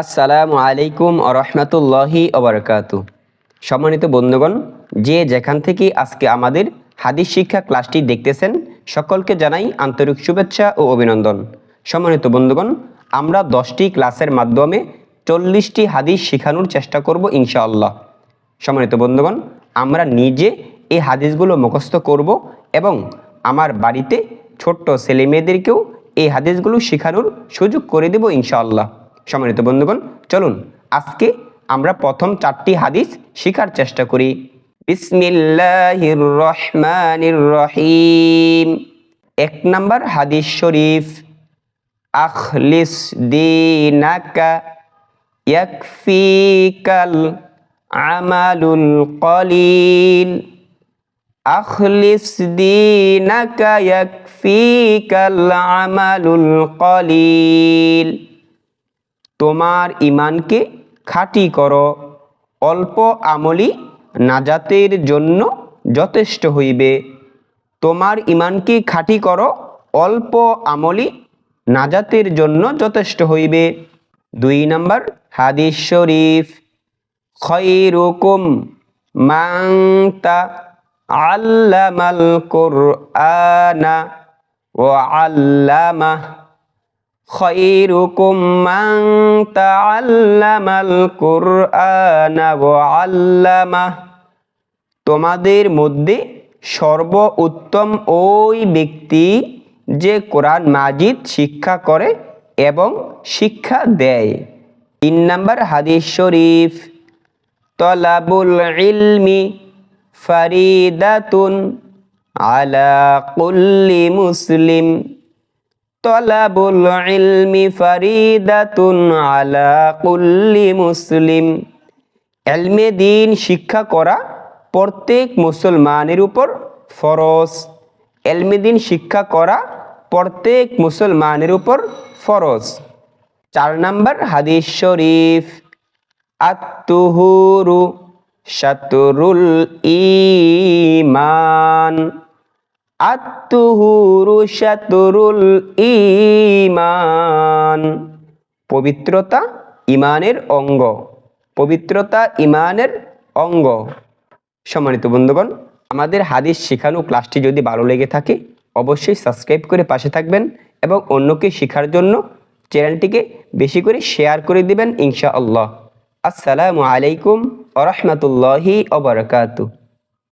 আসসালামু আলাইকুম আরহামতুল্লাহি অবরকাতু সম্মানিত বন্ধুগণ, যে যেখান থেকে আজকে আমাদের হাদিস শিক্ষা ক্লাসটি দেখতেছেন, সকলকে জানাই আন্তরিক শুভেচ্ছা ও অভিনন্দন। সম্মানিত বন্ধুগণ, আমরা দশটি ক্লাসের মাধ্যমে চল্লিশটি হাদিস শেখানোর চেষ্টা করব ইনশাআল্লাহ। সম্মানিত বন্ধুগণ, আমরা নিজে এই হাদিসগুলো মুখস্থ করব এবং আমার বাড়িতে ছোট্ট ছেলে মেয়েদেরকেও এই হাদিসগুলো শেখানোর সুযোগ করে দেব ইনশাআল্লাহ। সম্মানিত বন্ধুগণ, চলুন আজকে আমরা প্রথম চারটি হাদিস শেখার চেষ্টা করি। বিসমিল্লাহির রহমানির রহিম। এক নম্বর হাদিস শরীফ, আখলিস দিনাকা ইয়াকফিকাল আমালুল কলিল। আখলিস দিনাকা ইয়াকফিকাল আমালুল কলিল। তোমার ইমানকে খাঁটি করো, অল্প আমলি নাজাতের জন্য যথেষ্ট হইবে। তোমার ইমানকে খাঁটি করো, অল্প আমলি নাজাতের জন্য যথেষ্ট হইবে। দুই নম্বর হাদিস শরীফ, খৈরুকুম মাংতা আল্লামাল কোরআনা ও আল্লামা মাংতা আল্লামাল কোরআনা ও আল্লামা তোমাদের মধ্যে সর্ব উত্তম ওই ব্যক্তি যে কোরআন মাজিদ শিক্ষা করে এবং শিক্ষা দেয়। তিন নম্বর হাদিস শরীফ, তলাবুল ইলমি ফারিদাতুন আলা কুল্লি মুসলিম। তলাবুল ইলমি ফারিদাতুন আলা মুসলিম। এলমে শিক্ষা করা প্রত্যেক মুসলমানের উপর ফরজ। এলমে দিন শিক্ষা করা প্রত্যেক মুসলমানের উপর ফরজ। চার নম্বর হাদিস শরীফ, আত্তুহুরু শাতরুল ইমান শাতরুল ইমান পবিত্রতা ইমানের অঙ্গ। পবিত্রতা ইমানের অঙ্গ। সম্মানিত বন্ধুগণ, আমাদের হাদিস শেখানো ক্লাসটি যদি ভালো লেগে থাকে, অবশ্যই সাবস্ক্রাইব করে পাশে থাকবেন এবং অন্যকে শেখার জন্য চ্যানেলটিকে বেশি করে শেয়ার করে দিবেন ইনশাআল্লাহ। আসসালামু আলাইকুম আ রহমতুল্লাহি